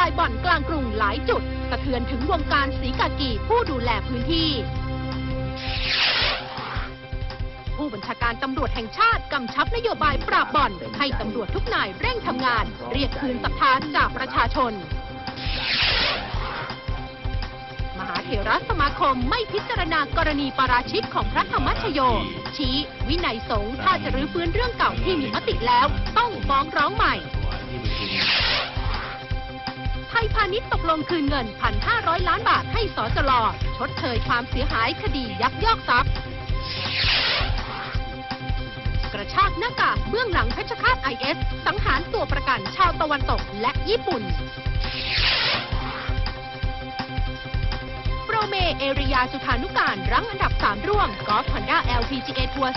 ลายบ่อนกลางกรุงหลายจุดสะเทือนถึงวงการสีกากีผู้ดูแลพื้นที่ ผู้บัญชาการตำรวจแห่งชาติกำชับนโยบายปราบบ่อน ให้ตำรวจทุกนายเร่งทำงาน เรียกคืนศรัทธาจากประชาชน มหาเถรสมาคมไม่พิจารณากรณีปาราชิกของพระธรรมชโย ชี้ วินัยสงฆ์ถ้าจะรื้อฟื้นเรื่องเก่าที่มีมติแล้ว ต้องฟ้องร้องใหม่ ไทยพาณิชย์ตกลงคืนเงิน 1,500 ล้านบาทให้สจลชดเชยความเสียหายคดียักยอกทรัพย์กระชากหน้ากากเบื้องหลังเพชฌฆาตไอเอสสังหารตัวประกันชาวตะวันตกและญี่ปุ่น โปรเมเอริยาสุธานุการรั้งอันดับ 3 ร่วมกอล์ฟฮอนด้า LPGA ทัวร์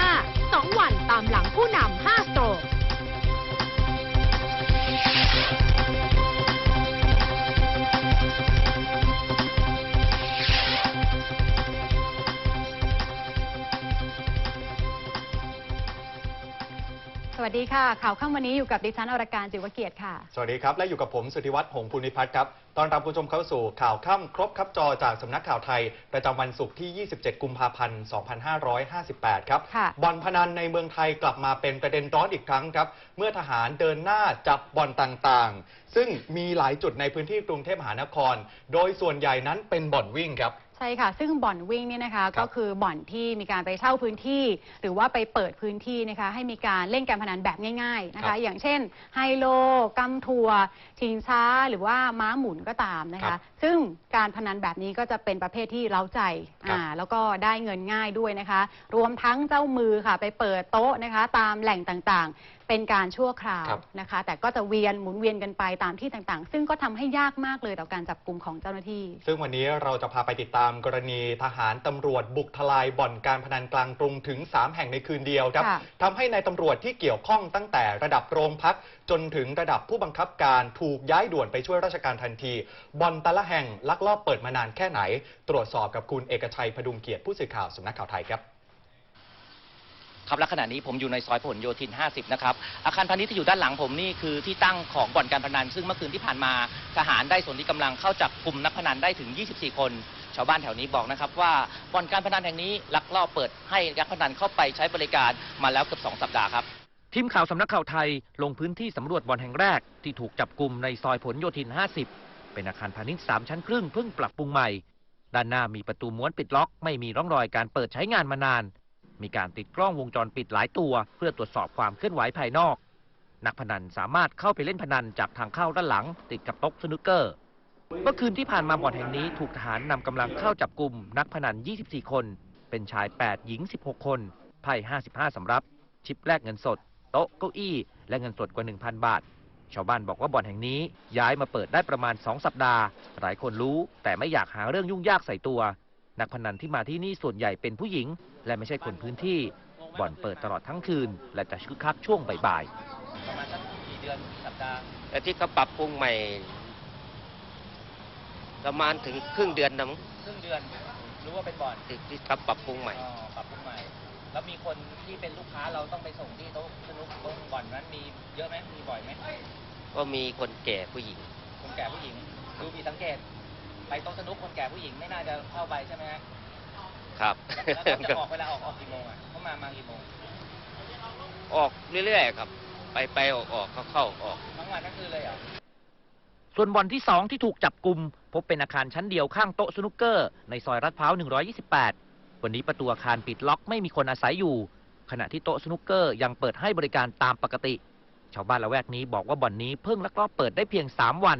2015 2 วันตามหลังผู้นำ5สโตรก สวัสดีค่ะ ข่าวค่ำวันนี้อยู่กับดิฉันอรการจิวเกียรติค่ะ สวัสดีครับ และอยู่กับผมสุธิวัฒน์หงส์ภูนิพัฒน์ครับ ตอนรับผู้ชมเข้าสู่ข่าวค่ำครบครับจอจากสำนักข่าวไทย ประจำวันศุกร์ที่ 27 กุมภาพันธ์ 2558 ครับค่ะบ่อนพนันในเมืองไทยกลับมาเป็นประเด็นร้อนอีกครั้งครับ เมื่อทหารเดินหน้าจับบ่อนต่างๆ ซึ่งมีหลายจุดในพื้นที่กรุงเทพมหานคร โดยส่วนใหญ่นั้นเป็นบ่อนวิ่งครับใช่ค่ะ ซึ่งบ่อนวิ่งเนี่ยนะคะครับก็คือบ่อนที่มีการไปเช่าพื้นที่ หรือว่าไปเปิดพื้นที่นะคะให้มีการเล่นการพนันแบบง่ายๆนะครัคะบอย่างเช่นไฮโลกัมทัวร์ชิงช้า หรือว่าม้าหมุนก็ตามนะครัคะบซึ่งการพนันแบบนี้ก็จะเป็นประเภทที่เล้าใจครับอ่าแล้วก็ได้เงินง่ายด้วยนะคะ รวมทั้งเจ้ามือค่ะไปเปิดโต๊ะนะคะ ตามแหล่งต่างๆ เป็นการชั่วคราวครับ นะคะ แต่ก็จะเวียนหมุนเวียนกันไปตามที่ต่างๆ ซึ่งก็ทำให้ยากมากเลยต่อการจับกลุ่มของเจ้าหน้าที่ ซึ่งวันนี้เราจะพาไปติดตามกรณีทหารตำรวจบุกทลายบ่อนการพนันกลางกรุงถึง 3 แห่งในคืนเดียวครับค่ะ ทำให้ในายตำรวจที่เกี่ยวข้องตั้งแต่ระดับโรงพัก จนถึงระดับผู้บังคับการถูกย้ายด่วนไปช่วยราชการทันทีบ่อนแต่ละแห่งลักลอบเปิดมานานแค่ไหน ตรวจสอบกับคุณเอกชัยพดุงเกียรติผู้สื่อข่าวสำนักข่าวไทยครับ ครับและขณะนี้ผมอยู่ในซอยพหลโยธิน 50 นะครับ อาคารพาณิชย์ที่อยู่ด้านหลังผมนี่คือที่ตั้งของบ่อนการพนัน ซึ่งเมื่อคืนที่ผ่านมาทหารได้ส่วนที่กำลังเข้าจับกลุ่มนักพนันได้ถึง 24 คน ชาวบ้านแถวนี้บอกนะครับว่าบ่อนการพนันแห่งนี้ลักลอบเปิดให้นักพนันเข้าไปใช้บริการมาแล้วเกือบ 2 สัปดาห์ครับ ทีมข่าวสำนักข่าวไทยลงพื้นที่สำรวจบ่อนแห่งแรก ที่ถูกจับกลุ่มในซอยผลโยธิน 50 เป็นอาคารพาณิชย์3ชั้นครึ่งเพิ่งปรับปรุงใหม่ ด้านหน้ามีประตูม้วนปิดล็อก ไม่มีร่องรอยการเปิดใช้งานมานาน มีการติดกล้องวงจรปิดหลายตัว เพื่อตรวจสอบความเคลื่อนไหวภายนอก นักพนันสามารถเข้าไปเล่นพนันจากทางเข้าด้านหลัง ติดกับโต๊ะสนุกเกอร์ เมื่อคืนที่ผ่านมาบ่อนแห่งนี้ถูกทหารนำกำลังเข้าจับกลุ่มนักพนัน 24 คน เป็นชาย 8 หญิง 16 คนไพ่ 55สำรับ ชิปแลกเงินสด โต๊ะเก้าอี้ และเงินสดกว่า 1,000 บาท ชาวบ้านบอกว่าบ่อนแห่งนี้ย้ายมาเปิดได้ประมาณ 2 สัปดาห์ หลายคนรู้แต่ไม่อยากหาเรื่องยุ่งยากใส่ตัว นักพนันที่มาที่นี่ส่วนใหญ่เป็นผู้หญิง และไม่ใช่คนพื้นที่ บ่อนเปิดตลอดทั้งคืน และจะคึกคักช่วงบ่ายๆประมาณสักกี่เดือนสัปดาห์แต่ที่เขาปรับปรุงใหม่ ประมาณถึงครึ่งเดือนนะมั้งครึ่งเดือนรู้ว่าเป็นบ่อนที่ที่เขาปรับปรุงใหม่ อ๋อปรับปรุงใหม่ แล้วมีคนที่เป็นลูกค้าเราต้องไปส่งที่โต๊ะสนุกตรงบ่อนนั้นมีเยอะไหมมีบ่อยไหมก็มีคนแก่ผู้หญิงคนแก่ผู้หญิงดูมีสังเกต ไปโต๊ะสนุกคนแก่ผู้หญิงไม่น่าจะเข้าไปใช่ไหมฮะครับแล้วเขาจะออกเวลาออกออกกี่โมงอะเขามามากี่โมงออกเรื่อยๆครับ ไปไปออกออกเข้าเข้าออกทั้งวันทั้งคืนเลยเหรอส่วนบ่อนที่ 2 ที่ถูกจับกลุ่มพบเป็นอาคารชั้นเดียวข้างโต๊ะสนุกเกอร์ ในซอยรัดพร้าว 128 วันนี้ประตูอาคารปิดล็อกไม่มีคนอาศัยอยู่ ขณะที่โต๊ะสนุกเกอร์ยังเปิดให้บริการตามปกติ ชาวบ้านละแวกนี้บอกว่าบ่อนนี้เพิ่งลักลอบเปิดได้เพียง 3 วัน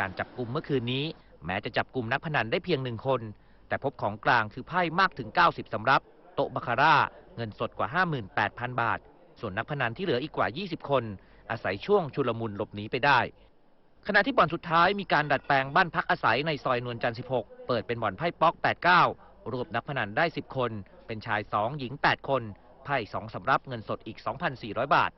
การจับกลุ่มเมื่อคืนนี้ แม้จะจับกลุ่มนักพนันได้เพียงหนึ่งคน แต่พบของกลางคือไพ่มากถึง 90 สำรับ โต๊ะบาคาร่า เงินสดกว่า 58,000 บาท ส่วนนักพนันที่เหลืออีกกว่า 20 คน อาศัยช่วงชุลมุนหลบหนีไปได้ ขณะที่บ่อนสุดท้ายมีการดัดแปลงบ้านพักอาศัยในซอยนวลจันทร์ 16 เปิดเป็นบ่อนไพ่ป๊อก 89 รวบนักพนันได้ 10 คน เป็นชาย 2 หญิง 8 คน ไพ่ 2 สำรับ เงินสดอีก 2,400 บาท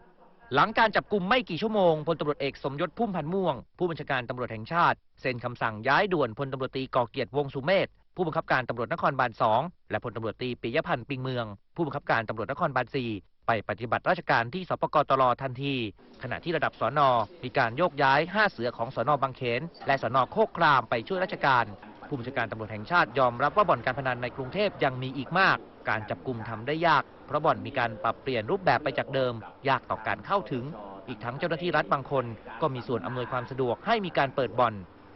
หลังการจับกลุ่มไม่กี่ชั่วโมงพลตำรวจเอกสมยศพุ่มพันธ์ม่วง ผู้บัญชาการตำรวจแห่งชาติ เซ็นคำสั่งย้ายด่วนพลตำรวจตรีก่อเกียรติวงสุเมธผู้บังคับการตำรวจนครบาล2และพลตำรวจตรีปิยพันธ์ปิงเมือง ผู้บังคับการตำรวจนครบาล4ไปปฏิบัติราชการที่สปกตรทันที ขณะที่ระดับสอนอมีการโยกย้าย 5 เสือของสอนอบางเขน และสอนอโคกครามไปช่วยราชการ ผู้บัญชาการตำรวจแห่งชาติยอมรับว่าบ่อนการพนันในกรุงเทพยังมีอีกมาก การจับกลุ่มทำได้ยาก ราะบ่อนมีการปรับเปลี่ยนรูปแบบไปจากเดิม ยากต่อการเข้าถึง อีกทั้งเจ้าหน้าที่รัฐบางคน ก็มีส่วนอำนวยความสะดวกให้มีการเปิดบ่อน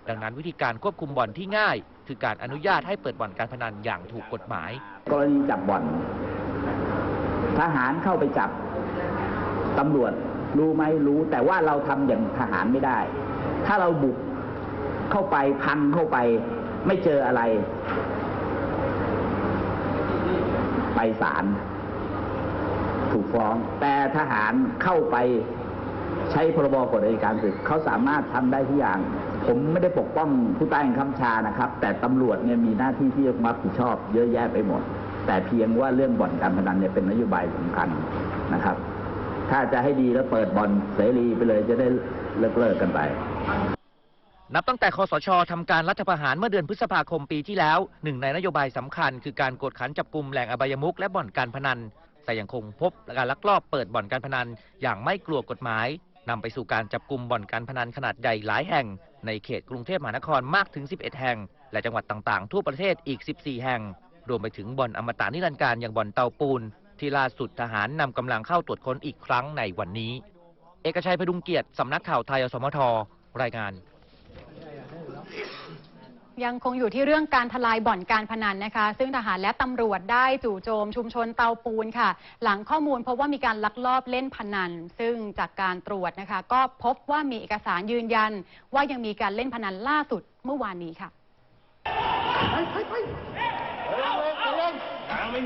ดังนั้นวิธีการควบคุมบ่อนที่ง่าย คือการอนุญาตให้เปิดบ่อนการพนันอย่างถูกกฎหมาย กรณีจับบ่อน ทหารเข้าไปจับตำรวจรู้ไหมรู้ แต่ว่าเราทำอย่างทหารไม่ได้ ถ้าเราบุกเข้าไปพังเข้าไป ไม่เจออะไร ไปศาล ถูกฟ้อง แต่ทหารเข้าไปใช้พรบกฎอัยการศึกเขาสามารถทำได้ทุกอย่าง ผมไม่ได้ปกป้องผู้ใต้บังคับชานะครับ แต่ตำรวจเนี่ยมีหน้าที่ที่จะรับผิดชอบ เยอะแยะไปหมด แต่เพียงว่าเรื่องบ่อนการพนันเนี่ยเป็นนโยบายสำคัญนะครับ ถ้าจะให้ดีแล้วเปิดบ่อนเสรีไปเลยจะได้เลิกเลิกกันไปนับตั้งแต่คอสชทำการรัฐประหารเมื่อเดือนพฤษภาคมปีที่แล้วหนึ่งในนโยบายสำคัญ คือการกดขันจับกลุ่มแหล่งอบายมุขและบ่อนการพนัน แต่ยังคงพบการลักลอบเปิดบ่อนการพนันอย่างไม่กลัวกฎหมายนำไปสู่การจับกลุ่มบ่อนการพนันขนาดใหญ่หลายแห่ง ในเขตกรุงเทพมหานครมากถึง 11 แห่ง และจังหวัดต่างๆ ทั่วประเทศอีก 14 แห่ง รวมไปถึงบ่อนอมตะนิรันดร์การอย่างบ่อนเตาปูน ที่ล่าสุดทหารนำกำลังเข้าตรวจค้นอีกครั้งในวันนี้ เอกชัยพดุงเกียรติสำนักข่าวไทยอสมทรายงาน ยังคงอยู่ที่เรื่องการทลายบ่อนการพนันนะคะ ซึ่งทหารและตำรวจได้จู่โจมชุมชนเตาปูนค่ะ หลังข้อมูลพบว่ามีการลักลอบเล่นพนัน ซึ่งจากการตรวจนะคะ ก็พบว่ามีเอกสารยืนยัน ว่ายังมีการเล่นพนันล่าสุดเมื่อวานนี้ค่ะม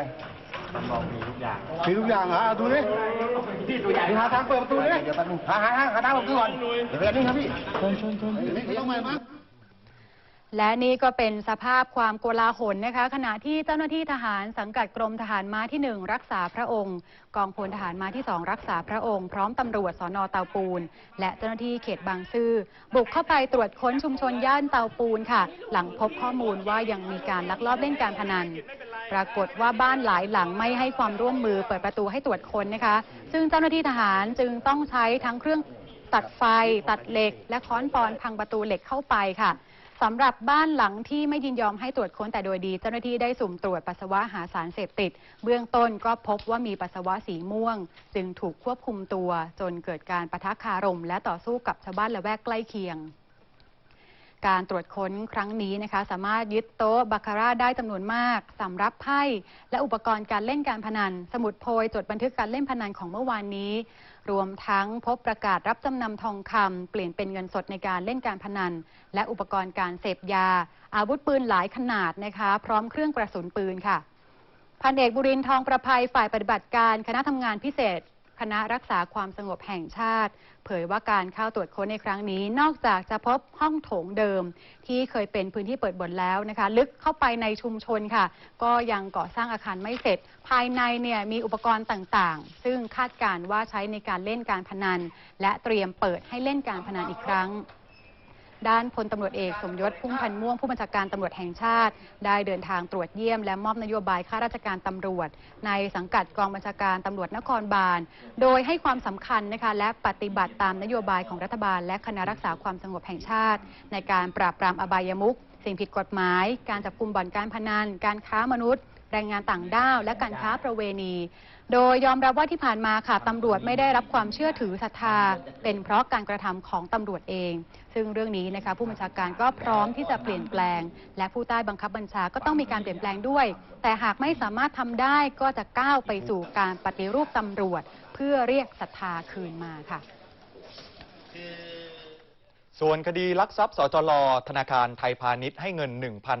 ี ทุกอย่างเหรอเอาดูดิมีหาทางเปิดประตูดิเดี๋ยวแป๊บนึงหาหาหาหาทางเปิดประตูก่อนเดี๋ยวไปนี่ครับพี่ชนชนชนไม่ต้องมามั้ง และนี่ก็เป็นสภาพความโกลาหลนะคะ ขณะที่เจ้าหน้าที่ทหารสังกัดกรมทหารม้าที่ 1 รักษาพระองค์ กองพลทหารม้าที่ 2 รักษาพระองค์ พร้อมตำรวจสอนอเตาปูน และเจ้าหน้าที่เขตบางซื่อบุกเข้าไปตรวจค้นชุมชนย่านเตาปูนค่ะ หลังพบข้อมูลว่ายังมีการลักลอบเล่นการพนัน ปรากฏว่าบ้านหลายหลังไม่ให้ความร่วมมือเปิดประตูให้ตรวจค้นนะคะ ซึ่งเจ้าหน้าที่ทหารจึงต้องใช้ทั้งเครื่องตัดไฟ ตัดเหล็ก และค้อนปอนพังประตูเหล็กเข้าไปค่ะ สำหรับบ้านหลังที่ไม่ยินยอมให้ตรวจค้นแต่โดยดี เจ้าหน้าที่ได้สุ่มตรวจปัสสาวะหาสารเสพติด เบื้องต้นก็พบว่ามีปัสสาวะสีม่วง จึงถูกควบคุมตัว จนเกิดการปะทะคารม และต่อสู้กับชาวบ้านละแวกใกล้เคียง การตรวจค้นครั้งนี้นะคะ สามารถยึดโต๊ะบาคาร่าได้จำนวนมากสำรับไพ่และอุปกรณ์การเล่นการพนัน สมุดโพยจดบันทึกการเล่นพนันของเมื่อวานนี้ รวมทั้งพบประกาศรับจำนำทองคำเปลี่ยนเป็นเงินสดในการเล่นการพนัน และอุปกรณ์การเสพยา อาวุธปืนหลายขนาดนะคะ พร้อมเครื่องกระสุนปืนค่ะพันเอกบุรินทร์ทองประภัยฝ่ายปฏิบัติการคณะทำงานพิเศษ คณะรักษาความสงบแห่งชาติ เผยว่าการเข้าตรวจค้นในครั้งนี้ นอกจากจะพบห้องโถงเดิม ที่เคยเป็นพื้นที่เปิดบ่อนแล้วนะคะ ลึกเข้าไปในชุมชนค่ะ ก็ยังก่อสร้างอาคารไม่เสร็จ ภายในเนี่ยมีอุปกรณ์ต่างๆ ซึ่งคาดการณ์ว่าใช้ในการเล่นการพนัน และเตรียมเปิดให้เล่นการพนันอีกครั้ง ด้านพลตำรวจเอกสมยศพุ่มพันธ์ม่วงผู้บัญชาการตำรวจแห่งชาติ ได้เดินทางตรวจเยี่ยม และมอบนโยบายข้าราชการตำรวจ ในสังกัดกองบัญชาการตำรวจนครบาล โดยให้ความสำคัญนะคะและปฏิบัติตามนโยบายของรัฐบาล และคณะรักษาความสงบแห่งชาติ ในการปราบปรามอบายมุขสิ่งผิดกฎหมาย การจับกลุ่มบ่อนการพนัน การค้ามนุษย์ รงงานต่างด้าว และการค้าประเวณี โดยยอมรับว่าที่ผ่านมาค่ะตำรวจไม่ได้รับความเชื่อถือศรัทธา เป็นเพราะการกระทำของตำรวจเอง ซึ่งเรื่องนี้นะคะผู้บัญชาการก็พร้อมที่จะเปลี่ยนแปลง และผู้ใต้บังคับบัญชาก็ต้องมีการเปลี่ยนแปลงด้วย แต่หากไม่สามารถทำได้ก็จะก้าวไปสู่การปฏิรูปตำรวจ เพื่อเรียกศรัทธาคืนมาค่ะ ส่วนคดีลักทรัพย์สจลธนาคารไทยพาณิชย์ให้เงิน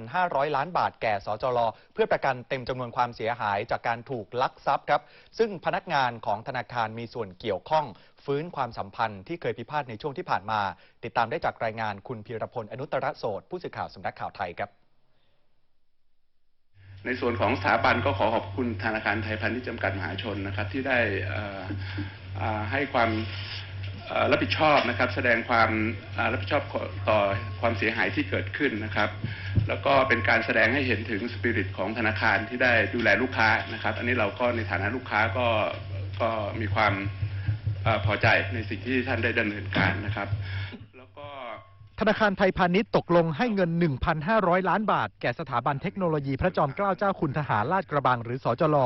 1,500 ล้านบาทแก่สจลเพื่อประกันเต็มจำนวนความเสียหายจากการถูกลักทรัพย์ครับ ซึ่งพนักงานของธนาคารมีส่วนเกี่ยวข้อง ฟื้นความสัมพันธ์ที่เคยพิพาทในช่วงที่ผ่านมา ติดตามได้จากรายงานคุณพีรพลอนุตตรโสดผู้สื่อข่าวสำนักข่าวไทยครับ ในส่วนของสถาบันก็ขอขอบคุณธนาคารไทยพาณิชย์จำกัดมหาชนนะครับที่ได้ให้ความ รับผิดชอบนะครับ แสดงความรับผิดชอบต่อความเสียหายที่เกิดขึ้นนะครับ แล้วก็เป็นการแสดงให้เห็นถึงสปิริตของธนาคารที่ได้ดูแลลูกค้านะครับ อันนี้เราก็ในฐานะลูกค้าก็ก็มีความอพอใจในสิ่งที่ท่านได้ดำเนินการนะครับแล้วก็ธนาคารไทยพาณิชย์ตกลงให้เงิน 1,500 ล้านบาท แก่สถาบันเทคโนโลยีพระจอมเกล้าเจ้าคุณทหารลาดกระบังหรือสจล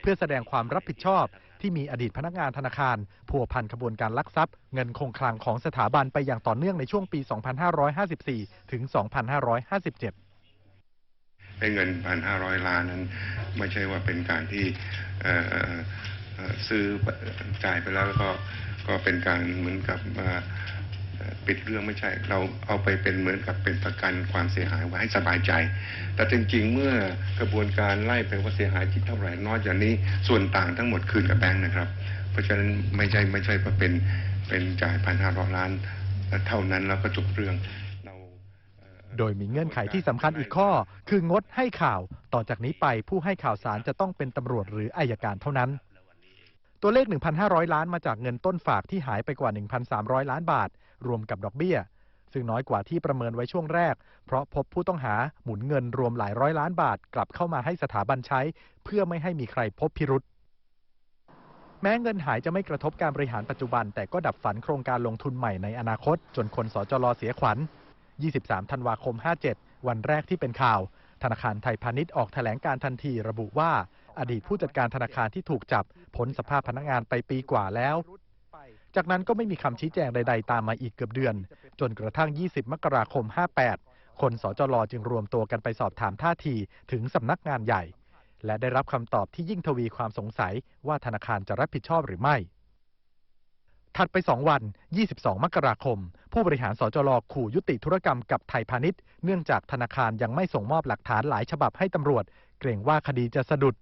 เพื่อแสดงความรับผิดชอบ ที่มีอดีตพนักงานธนาคารผัวพันขบวนการลักทรัพย์ เงินคงคลังของสถาบันไปอย่างต่อเนื่องในช่วงปี 2554 ถึง 2557เป็นเงินพันห้าร้อยล้านนั้น ไม่ใช่ว่าเป็นการที่ซื้อจ่ายไปแล้วก็ก็เป็นการเหมือนกับ ปิดเรื่องไม่ใช่ เราเอาไปเป็นเหมือนกับเป็นประกันความเสียหายไว้ให้สบายใจ แต่จริงๆ เมื่อกระบวนการไล่ไปว่าเสียหายจิตเท่าไหร่นอกจากนี้ส่วนต่างทั้งหมดคืนกับแบงค์นะครับ เพราะฉะนั้นไม่ใช่ไม่ใช่ว่าเป็นเป็นจ่ายพันห้าร้อยล้านเท่านั้นแล้วก็จบเรื่องโดยมีเงื่อนไขที่สำคัญอีกข้อ คืองดให้ข่าว ต่อจากนี้ไปผู้ให้ข่าวสารจะต้องเป็นตำรวจหรืออายการเท่านั้น ตัวเลข 1,500 ล้านมาจากเงินต้นฝากที่หายไปกว่า 1,300 ล้านบาท รวมกับดอกเบี้ย ซึ่งน้อยกว่าที่ประเมินไว้ช่วงแรก เพราะพบผู้ต้องหาหมุนเงินรวมหลายร้อยล้านบาทกลับเข้ามาให้สถาบันใช้ เพื่อไม่ให้มีใครพบพิรุษแม้เงินหายจะไม่กระทบการบริหารปัจจุบัน แต่ก็ดับฝันโครงการลงทุนใหม่ในอนาคต จนคนสจลเสียขวัญ 23 ธันวาคม 57 วันแรกที่เป็นข่าว ธนาคารไทยพาณิชย์ออกแถลงการทันทีระบุว่า อดีตผู้จัดการธนาคารที่ถูกจับพ้นสภาพพนักงานไปปีกว่าแล้ว จากนั้นก็ไม่มีคำชี้แจงใด ๆ ตามมาอีกเกือบเดือน จนกระทั่ง 20 มกราคม 58 คนสจลจึงรวมตัวกันไปสอบถามท่าทีถึงสำนักงานใหญ่ และได้รับคำตอบที่ยิ่งทวีความสงสัยว่าธนาคารจะรับผิดชอบหรือไม่ ถัดไป 2 วัน 22 มกราคม ผู้บริหารสจลขู่ยุติธุรกรรมกับไทยพาณิชย์ เนื่องจากธนาคารยังไม่ส่งมอบหลักฐานหลายฉบับให้ตำรวจ เกรงว่าคดีจะสะดุด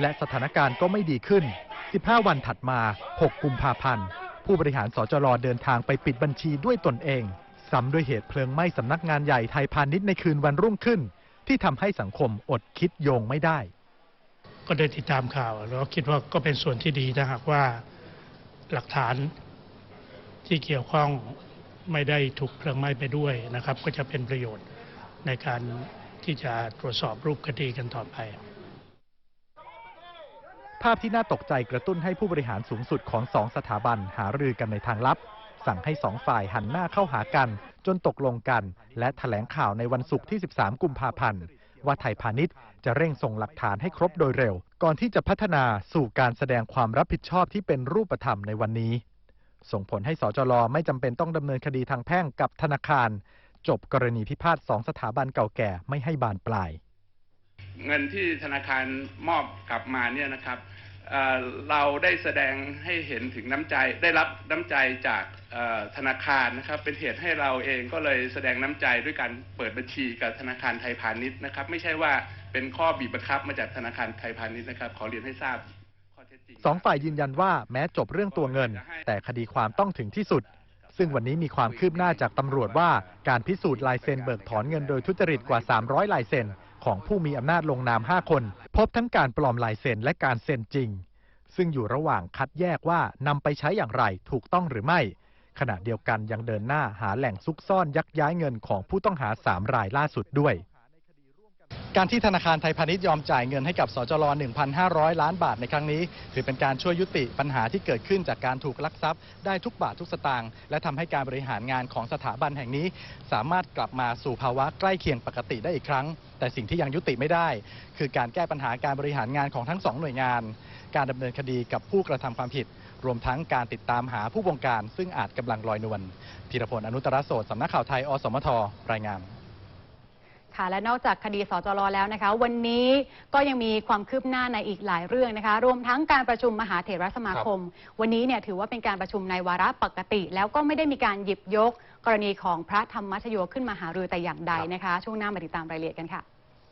และสถานการณ์ก็ไม่ดีขึ้น 15 วันถัดมา 6 กุมภาพันธ์ ผู้บริหารสจลเดินทางไปปิดบัญชีด้วยตนเองซ้ำด้วยเหตุเพลิงไหม้สำนักงานใหญ่ไทยพาณิชย์ในคืนวันรุ่งขึ้น ที่ทำให้สังคมอดคิดโยงไม่ได้ ก็ได้ติดตามข่าว แล้วคิดว่าก็เป็นส่วนที่ดีถ้าหากว่าหลักฐานที่เกี่ยวข้องไม่ได้ถูกเพลิงไหม้ไปด้วยนะครับ ก็จะเป็นประโยชน์ในการที่จะตรวจสอบรูปคดีกันต่อไป ภาพที่น่าตกใจกระตุ้นให้ผู้บริหารสูงสุดของสองสถาบันหารือกันในทางลับ สั่งให้สองฝ่ายหันหน้าเข้าหากัน จนตกลงกัน และแถลงข่าวในวันศุกร์ที่ 13 กุมภาพันธ์ ว่าไทยพาณิชย์จะเร่งส่งหลักฐานให้ครบโดยเร็ว ก่อนที่จะพัฒนาสู่การแสดงความรับผิดชอบที่เป็นรูปธรรมในวันนี้ ส่งผลให้สจลไม่จำเป็นต้องดำเนินคดีทางแพ่งกับธนาคาร จบกรณีพิพาทสองสถาบันเก่าแก่ไม่ให้บานปลาย เงินที่ธนาคารมอบกลับมาเนี่ยนะครับเอ่อเราได้แสดงให้เห็นถึงน้ำใจได้รับน้ำใจจากเอ่อธนาคารนะครับ เป็นเหตุให้เราเองก็เลยแสดงน้ำใจด้วยการเปิดบัญชีกับธนาคารไทยพาณิชย์นะครับ ไม่ใช่ว่าเป็นข้อบีบบังคับมาจากธนาคารไทยพาณิชย์นะครับ ขอเรียนให้ทราบข้อเท็จจริงสองฝ่ายยืนยันว่าแม้จบเรื่องตัวเงิน แต่คดีความต้องถึงที่สุด ซึ่งวันนี้มีความคืบหน้าจากตำรวจว่าการพิสูจน์ลายเซ็นเบิกถอนเงินโดยทุจริตกว่า 300 ลายเซ็น ของผู้มีอำนาจลงนาม 5 คน พบทั้งการปลอมลายเซ็นและการเซ็นจริง ซึ่งอยู่ระหว่างคัดแยกว่านำไปใช้อย่างไรถูกต้องหรือไม่ ขณะเดียวกันยังเดินหน้าหาแหล่งซุกซ่อนยักย้ายเงินของผู้ต้องหา 3 รายล่าสุดด้วย การที่ธนาคารไทยพาณิชย์ยอมจ่ายเงินให้กับสจล1,500 ล้านบาทในครั้งนี้ ถือเป็นการช่วยยุติปัญหาที่เกิดขึ้นจากการถูกลักทรัพย์ได้ทุกบาททุกสตางค์และทำให้การบริหารงานของสถาบันแห่งนี้ สามารถกลับมาสู่ภาวะใกล้เคียงปกติได้อีกครั้ง แต่สิ่งที่ยังยุติไม่ได้ คือการแก้ปัญหาการบริหารงานของทั้งสองหน่วยงาน การดำเนินคดีกับผู้กระทำความผิด รวมทั้งการติดตามหาผู้บงการ ซึ่งอาจกำลังลอยนวลธีรพลอนุตตรโสดสำนักข่าวไทยอสมทรายงาน ค่ะและนอกจากคดีสจรแล้วนะคะ วันนี้ก็ยังมีความคืบหน้าในอีกหลายเรื่องนะคะ รวมทั้งการประชุมมหาเถรสมาคม วันนี้เนี่ยถือว่าเป็นการประชุมในวาระปกติ แล้วก็ไม่ได้มีการหยิบยก กรณีของพระธรรมชโยขึ้นมาหารือแต่อย่างใดนะคะ ช่วงหน้ามาติดตามรายละเอียดกันค่ะ